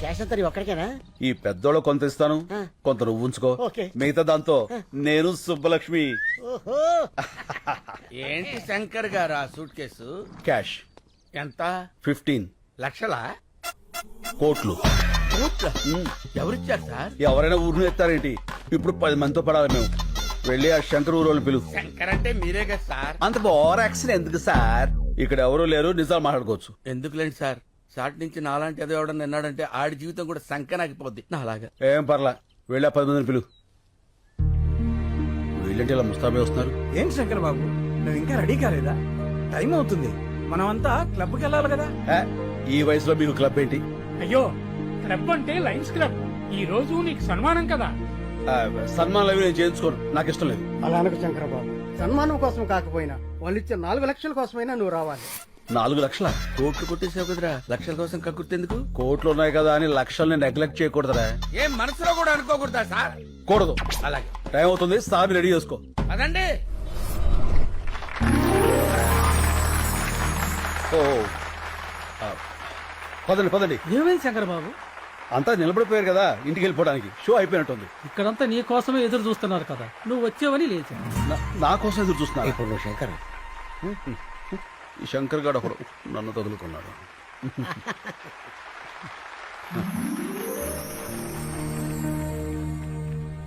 Cash అంతా ఒక్కడికేనా? ఈ పెద్దోళ్ళు కొంత ఇస్తాను. కొంత నువ్వు ఉంచుకో. ఓకే. మిగతా దాంతో నేను సుబ్బలక్ష్మి. ఓహో. ఏంటి శంకర్ గారు ఆ సూట్ కేసు? క్యాష్. ఎంత? ఫిఫ్టీన్. లక్షలా? కోట్లు. కోట్ల? ఎవరిచ్చారు సార్? ఎవరైనా ఊరిని ఎత్తారేంటి? ఇప్పుడు పది మందితో పడాలి మేము. వెళ్ళి ఆ శంకర్ ఊరోళ్ళని పిలు. శంకర్ అంటే మీరే కదా సార్? అంత ఓవర్ యాక్షన్ ఎందుకు సార్? ఇక్కడ ఎవరు లేరు నిజాలు మాట్లాడుకోవచ్చు. ఎందుకులేండి సార్? షార్ట్ నుంచి నాలాంటి ఏదో ఎవడన్నా విన్నాడంటే ఆడి జీవితం కూడా సంకనాగిపోద్ది నా అలాగా. ఏం పర్లా వెళ్ళి పది మందిని పిలు. వీళ్ళంటే ఇలా ముస్తాబే వస్తున్నారు. ఏం శంకర్ బాబు నువ్వు ఇంకా రెడీ కాలేదా? టైం అవుతుంది. మనమంతా క్లబ్కి వెళ్ళాలి కదా. ఏ, ఈ వయసులో మీకు క్లబ్ ఏంటి? అయ్యో క్లబ్ అంటే లయన్స్ క్లబ్. ఈ రోజు నీకు సన్మానం కదా. ఆ, సన్మానాలు అవి నేను చేయించుకోను. నాకు ఇష్టం లేదు. అలా అనకు శంకరబాబు సన్మానం కోసం కాకపోయినా వాళ్ళు ఇచ్చే నాలుగు లక్షల కోసమైనా నువ్వు రావాలి. నాలుగు లక్షల? కోట్లు కొట్టేసావు కదరా. లక్షల కోసం కక్కుర్తెందుకు కోట్లు ఉన్నాయి కదా అని లక్షల్ని నెగ్లెక్ట్ చేయకూడదురా. ఏం మనసులో కూడా అనుకోకూడదా సార్? కూడదు. అలాగే. టైం అవుతుంది సార్ రెడీ చేసుకో. అదండి ఓ ఆ, పదండి పదండి. ఏమైంది శంకర్ బాబు అంతా నిలబడిపోయారు కదా ఇంటికి వెళ్ళిపోవడానికి. షో అయిపోయినట్టుంది. ఇక్కడంతా నీ కోసమే ఎదురు చూస్తున్నారు కదా. నువ్వు వచ్చావని లేచా నా- నా కోసం ఎదురు చూస్తున్నారు. ఇప్పుడు నువ్వు శంకర్. ఈ శంకర్ గారు ఒకడు నన్ను తగులుకున్నాడు.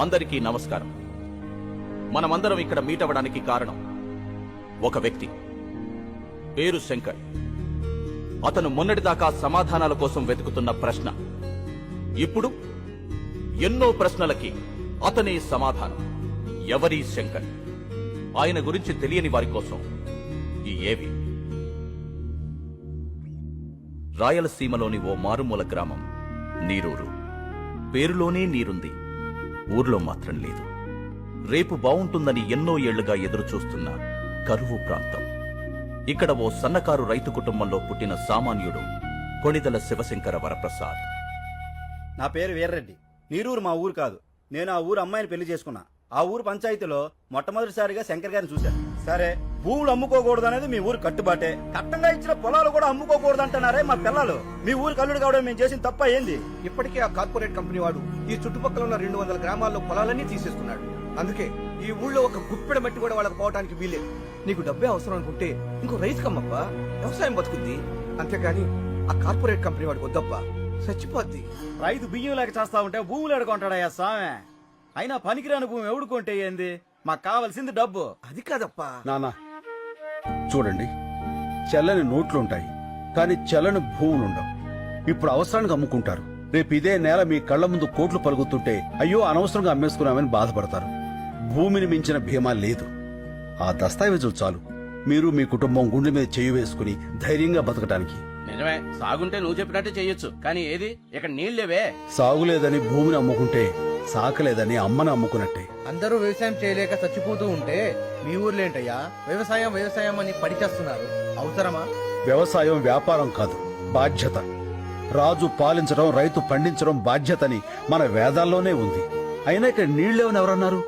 అందరికీ నమస్కారం. మనమందరం ఇక్కడ మీట్ అవ్వడానికి కారణం ఒక వ్యక్తి. పేరు శంకర్. అతను మొన్నటిదాకా సమాధానాల కోసం వెతుకుతున్న ప్రశ్న. ఇప్పుడు ఎన్నో ప్రశ్నలకి అతనే సమాధానం. ఎవరి శంకర్. ఆయన గురించి తెలియని వారి కోసం ఈ ఏవి? రాయలసీమలోని ఓ మారుమూల గ్రామం నీరూరు. పేరులోనే నీరుంది. ఊర్లో మాత్రం లేదు. రేపు బావుంటుందని ఎన్నో ఏళ్ళుగా ఎదురుచూస్తున్న కరువు ప్రాంతం. ఇక్కడ ఓ సన్నకారు రైతు కుటుంబంలో పుట్టిన సామాన్యుడు కొణిదల శివశంకర వరప్రసాద్. నా పేరు వీర్రెడ్డి. నీరూరు మా ఊరు కాదు. నేను ఆ ఊరు అమ్మాయిని పెళ్ళి చేసుకున్నా. ఆ ఊరు పంచాయతీలో మొట్టమొదటిసారిగా శంకర్ గారిని చూశాను సరే. భూములు అమ్ముకోకూడదు అనేది మీ ఊరు కట్టుబాటే. కట్టంగా ఇచ్చిన పొలాలు కూడా అమ్ముకోకూడదు అంటున్నారే మా పిల్లలు. మీ ఊరు కల్లుడు కావడం మేము చేసిన తప్ప ఏంది? ఇప్పటికే ఆ కార్పొరేట్ కంపెనీ వాడు ఈ చుట్టుపక్కల ఉన్న రెండు వందల గ్రామాల్లో పొలాలన్నీ తీసేస్తున్నాడు. అందుకే ఈ ఊళ్ళో ఒక గుప్పెడ మట్టి కూడా వాళ్ళకి పోవడానికి వీలేదు నీకు డబ్బే అవసరం అనుకుంటే ఇంకో రైతు కమ్మప్పా? వ్యవసాయం బతుకుద్ది అంతేగాని ఆ కార్పొరేట్ కంపెనీ వాడికి వద్దప్పా చచ్చిపోద్ది. రైతు బియ్యం లేక చేస్తా ఉంటే భూములు ఎడుకుంటాడయ్యా స్వామి అయినా పనికిరాని భూమి ఎవడుకుంటే ఏంది? మాకు కావాల్సింది డబ్బు. అది కాదప్పా. నానా చూడండి చెల్లని నోట్లుంటాయి కానీ చెల్లని భూములుండవు. ఇప్పుడు అవసరానికి అమ్ముకుంటారు. రేపు ఇదే నేల మీ కళ్ళ ముందు కోట్లు పలుకుతుంటే అయ్యో అనవసరంగా అమ్మేసుకున్నామని బాధపడతారు. భూమిని మించిన భీమా లేదు. ఆ దస్తావేజులు చాలు. మీరు మీ కుటుంబం గుండె మీద చేయి వేసుకుని ధైర్యంగా బతకటానికి. నిజమే సాగుంటే నువ్వు చెప్పినట్టే చెయ్యొచ్చు కానీ ఏది? ఇక్కడ నీళ్ళేవే సాగులేదని భూమిని అమ్ముకుంటే సాకలేదని అమ్మని అమ్ముకున్నట్టే. అందరూ వ్యవసాయం చేయలేక చచ్చిపోతూ ఉంటే మీ ఊర్లో ఏంటయ్యా? వ్యవసాయం వ్యవసాయం అని పడిచేస్తున్నారు అవసరమా? వ్యవసాయం వ్యాపారం కాదు బాధ్యత. రాజు పాలించడం రైతు పండించడం బాధ్యతని మన వేదాల్లోనే ఉంది. అయినా ఇక్కడ నీళ్ళేవని ఎవరన్నారు?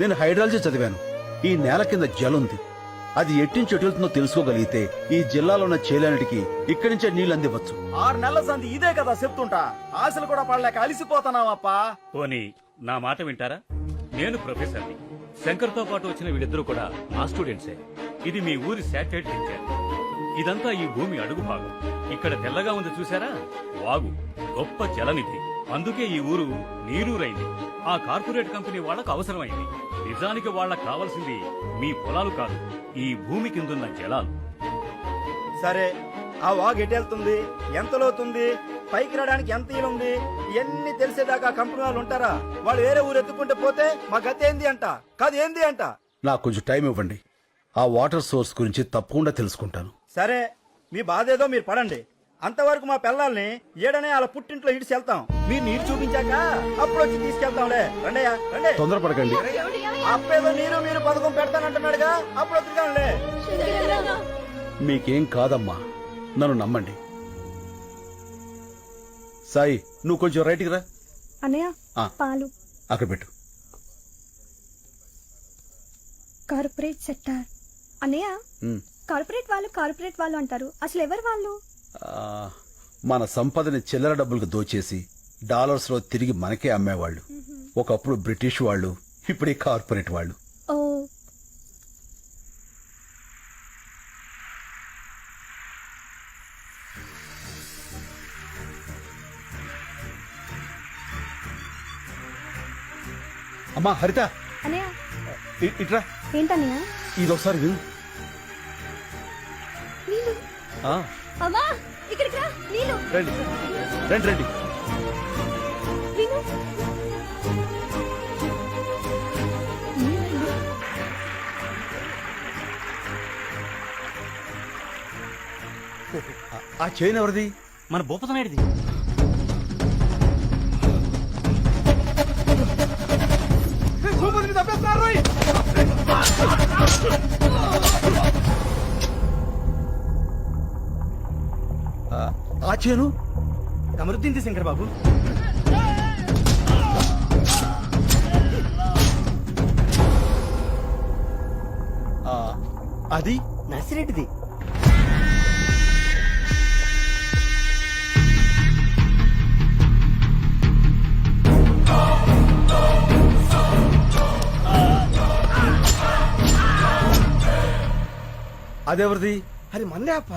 నేను హైడ్రాలజీ చదివాను. ఈ నేల కింద జలుంది. అది ఎట్టించి ఎటుతుందో తెలుసుకోగలిగితే ఈ జిల్లాలో ఉన్న చేలన్నిటికీ ఇక్కడి నుంచే నీళ్ళు అందివచ్చు ఆరు నెలల సంది ఇదే కదా చెప్తుంటా. ఆశలు కూడా పడలేక అలిసిపోతున్నావప్పా. పోనీ నా మాట వింటారా? నేను ప్రొఫెసర్ని. శంకర్తో పాటు వచ్చిన వీళ్ళిద్దరూ కూడా నా స్టూడెంట్సే. ఇది మీ ఊరి శాటిలైట్ పిక్చర్ ఇదంతా ఈ భూమి అడుగు భాగం. ఇక్కడ తెల్లగా ఉంది చూసారా? వాగు గొప్ప జలనిధి. అందుకే ఈ ఊరు నీరూరైంది. ఆ కార్పొరేట్ కంపెనీ వాళ్ళకు అవసరమైంది. నిజానికి వాళ్ళకు కావాల్సింది మీ పొలాలు కాదు ఈ భూమి కిందున్న జలాలు. సరే ఆ వాగు ఎటెళ్తుంది ఎంత లోతుంది? పైకి రావడానికి ఎంత ఉంది? ఇవన్నీ తెలిసేదాకా కంపెనీ వాళ్ళు ఉంటారా? వాళ్ళు వేరే ఊరు ఎత్తుకుంటే పోతే మా గత ఏంది అంట? కాదు ఏంది అంట? నాకు కొంచెం టైం ఇవ్వండి. ఆ వాటర్ సోర్స్ గురించి తప్పకుండా తెలుసుకుంటాను. సరే మీ బాధ ఏదో మీరు పడండి. అంతవరకు మా పిల్లల్ని ఏడనే వాళ్ళ పుట్టింట్లో ఇడిచి వెళ్తాం. మీరు నీరు చూపించాక అప్పుడు వచ్చి తీసుకెళ్తాంలే. రండయ్యా రండి. తొందరపడకండి. అప్పేదో నీరు మీరు పథకం పెడతానంటున్నాడుగా అప్పుడు వద్దుగానులే మీకేం కాదమ్మా నన్ను నమ్మండి. సాయి నువ్వు కొంచెం రైట్కి రా. అన్నయ్య ఆ. పాలు. అక్కడ పెట్టు. Corporate sector. అన్నయ్య ఉమ్. కార్పొరేట్ వాళ్ళు కార్పొరేట్ వాళ్ళు అంటారు. అసలు ఎవరు వాళ్ళు? మన సంపదని చిల్లర డబ్బులకు దోచేసి డాలర్స్లో తిరిగి మనకే అమ్మేవాళ్ళు. ఒకప్పుడు బ్రిటిష్ వాళ్ళు ఇప్పుడు కార్పొరేట్ వాళ్ళు. అమ్మా హరిత! ఇట్రా. ఏంటన్నయ్య? ఇది ఒకసారి విను ఆ, అమ్మా ఇక్కడికి రా. నీళ్ళు రండి. రండి రండి. విను ఆ- చైన్ ఎవరిది? మన భూపతనాయుడిది భూపతిని చైను? కమరుద్దీన్ శంకర్ బాబు. ఆ, అది? నర్సిరెడ్డిది. అదెవరిది? అది మందే అప్ప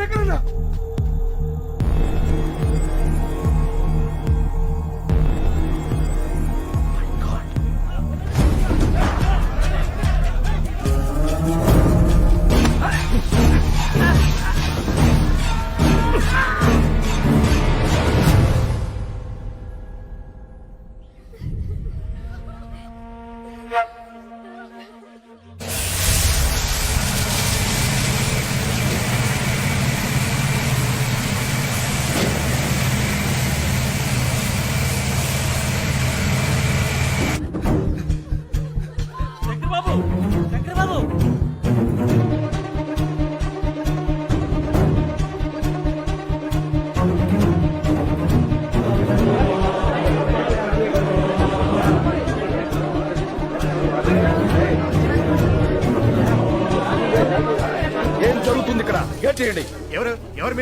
శంకరన్న శంకర్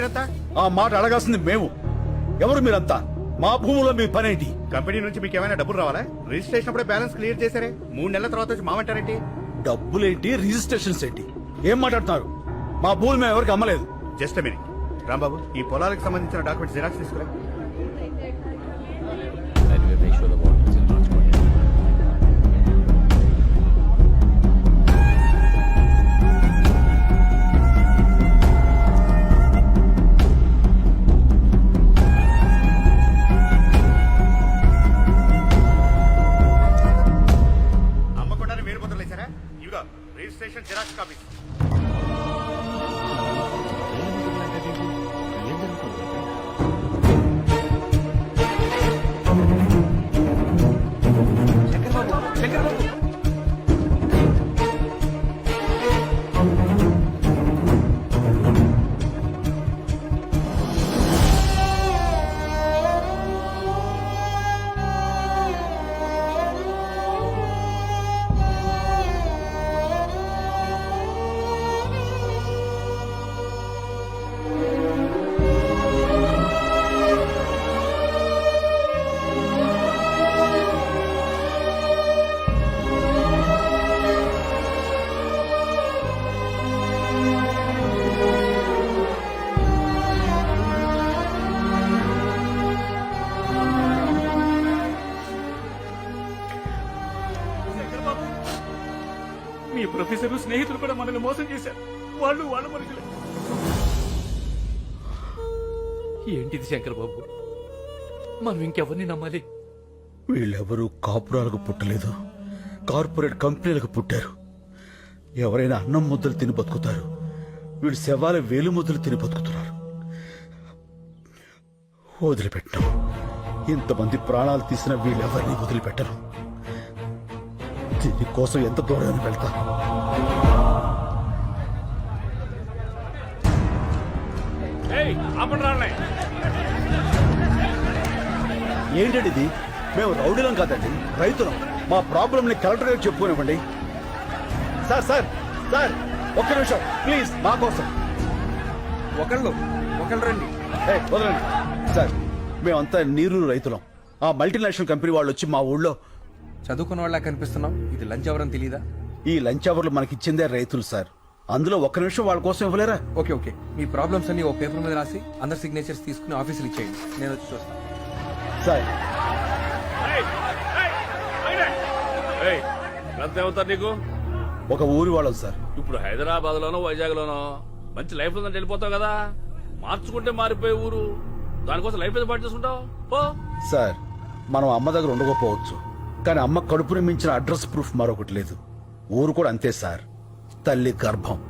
మీరంతా ఆ మాట అడగాల్సింది మేము. ఎవరు మీరంతా? మా భూములో మీ పనేంటి? కంపెనీ నుంచి మీకు ఏమైనా డబ్బులు రావాలా? రిజిస్ట్రేషన్ అప్పుడే బ్యాలెన్స్ క్లియర్ చేశారే. మూడు నెలల తర్వాత వచ్చి మామంటారేంటి? డబ్బులేంటి రిజిస్ట్రేషన్స్ ఏంటి? ఏం మాట్లాడుతున్నారు? మా భూములు మేము ఎవరికి అమ్మలేదు. Just minute. రాంబాబు ఈ పొలాలకు సంబంధించిన డాక్యుమెంట్ జిరాక్స్ తీసుకురా. మీ ప్రొఫెసర్ స్నేహితులు కూడా మనల్ని మోసం చేశారు. వాళ్ళు వాళ్ళ మనుషులే. ఏంటిది శంకర్ బాబు మనం ఇంకెవరిని నమ్మాలి? వీళ్ళెవరూ కాపురాలకు పుట్టలేదు. కార్పొరేట్ కంపెనీలకు పుట్టారు. ఎవరైనా అన్నం ముద్దలు తిని బతుకుతారు. వీళ్ళు శవాల వేలు ముద్దలు తిని బతుకుతున్నారు. వదిలిపెట్టం ఇంతమంది ప్రాణాలు తీసిన వీళ్ళెవరిని వదిలిపెట్టరు దీనికోసం ఎంత దూరం వెళ్తా? ఏంటండి ఇది? మేము రౌడీలం కాదండి రైతులం. మా ప్రాబ్లం ని కలెక్టర్ గారికి చెప్పుకోనివ్వండి. సార్ సార్ సార్ ఒక్క నిమిషం ప్లీజ్ మా కోసం. ఒకళ్ళు పక్కన రండి. ఏయ్, వదలండి. సార్ మేమంతా నీరు రైతులం. ఆ మల్టీనేషనల్ కంపెనీ వాళ్ళు వచ్చి మా ఊళ్ళో చదువుకున్న వాళ్ళ కనిపిస్తున్నాం ఇది లంచ్ అవరం తెలీదా? ఈ లంచ్ అవర్లు మనకిచ్చిందే రైతులు సార్. అందులో ఒక్క నిమిషం వాళ్ళ కోసం ఇవ్వలేరా? Okay okay. మీ ప్రాబ్లమ్స్ అన్ని ఓ పేపర్ మీద రాసి అందరు సిగ్నేచర్స్ తీసుకుని ఆఫీసులు ఇచ్చేయండి. నేను వచ్చి చూస్తాను సార్. ఎంత అవుతారు నీకు? ఒక ఊరి వాళ్ళం సార్. ఇప్పుడు హైదరాబాద్ లోనో వైజాగ్ లోనో మంచి లైఫ్ ఉందని వెళ్ళిపోతావు కదా? మార్చుకుంటే మారిపోయే ఊరు. దానికోసం లైఫ్ ఏదో పాటు చేసుకుంటావు? పో. సార్ మనం అమ్మ దగ్గర ఉండకపోవచ్చు. కానీ అమ్మ కడుపుని మించిన అడ్రస్ ప్రూఫ్ మరొకటి లేదు. ఊరు కూడా అంతే సార్. తల్లి గర్భం.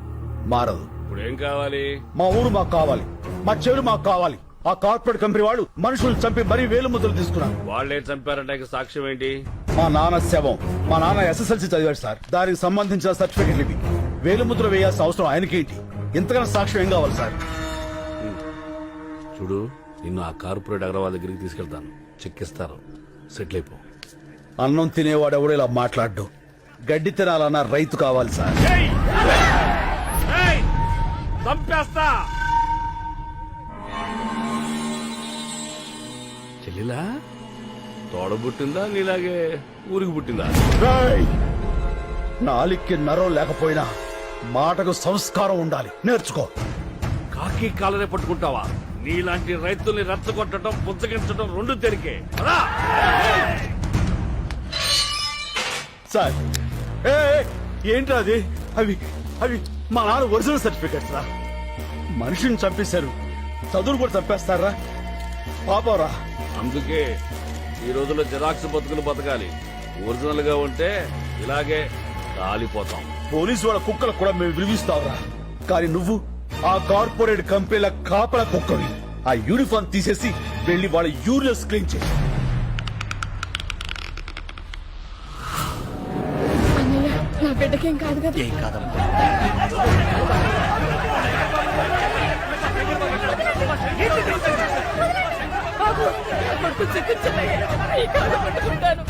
మారదు. ఇప్పుడు ఏం కావాలి? మా ఊరు మాకు కావాలి. మా చెవులు మాకు కావాలి. ఆ కార్పొరేట్ కంపెనీ వాళ్ళు మనుషులు చంపి మరీ వేలు ముద్రలు తీసుకున్నారు. వాళ్ళే చంపారంటే సాక్ష్యం ఏంటి? మా నాన్న శవం. మా నాన్న ఎస్ఎస్ఎల్సీ చదివాడు సార్. దానికి సంబంధించిన సర్టిఫికెట్లు ఇవి. వేలు ముద్ర వేయాల్సిన అవసరం ఆయనకేంటి? ఇంతకన్నా సాక్ష్యం ఏం కావాలి సార్? చూడు నిన్ను ఆ కార్పొరేట్ అగ్రవాల్ దగ్గరికి తీసుకెళ్తాను. చెక్కిస్తారు. సెటిల్ అయిపో. అన్నం తినేవాడు ఎవడు ఇలా మాట్లాడు గడ్డి తినాలన్న రైతు కావాలి సార్. చంపేస్తా! చెల్లిలా? తోడ పుట్టిందా? నీలాగే ఊరికి పుట్టిందా! నాలిక్కి నరం లేకపోయినా మాటకు సంస్కారం ఉండాలి. నేర్చుకో. కాకి కాలనే పట్టుకుంటావా? నీలాంటి రైతుల్ని రెచ్చగొట్టడం పుచ్చగించడం రెండు తెరికే రా సార్. ఏ ఏ, ఏంట్రా అది? అవి అవి మా నాన్న ఒరిజినల్ సర్టిఫికెట్స్ రా. మనిషిని చంపేశారు. చదువులు కూడా చంపేస్తారా? పాపరా అందుకే ఈ రోజుల్లో జిరాక్స్ బతుకులు బతకాలి. ఒరిజినల్గా ఉంటే ఇలాగే కాలిపోతాం పోలీసు వాళ్ళ కుక్కలకు కూడా మేము విలువిస్తావురా కానీ నువ్వు ఆ కార్పొరేట్ కంపెనీల కాపల కుక్కవి. ఆ యూనిఫామ్ తీసేసి వెళ్ళి వాళ్ళ యూరియస్ క్లీన్ చేయి. బిడ్డకేం కాదు కదా? ఏం కాదమ్మా? చిక్కించన్నయ్య ఈ కాలు పట్టుకుంటాను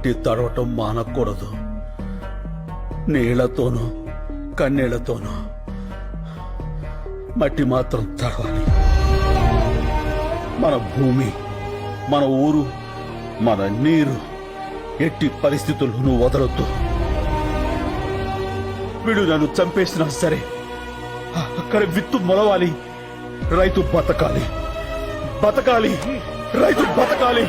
మట్టి తడవటం మానకూడదు. నీళ్ళతోనూ కన్నీళ్ళతోనూ మట్టి మాత్రం తడవాలి. మన భూమి మన ఊరు మన నీరు ఎట్టి పరిస్థితుల్లోనూ వదలొద్దు. వీడు నన్ను చంపేసినా సరే అక్కడ విత్తు మొలవాలి. రైతు బతకాలి. బతకాలి. రైతు బతకాలి.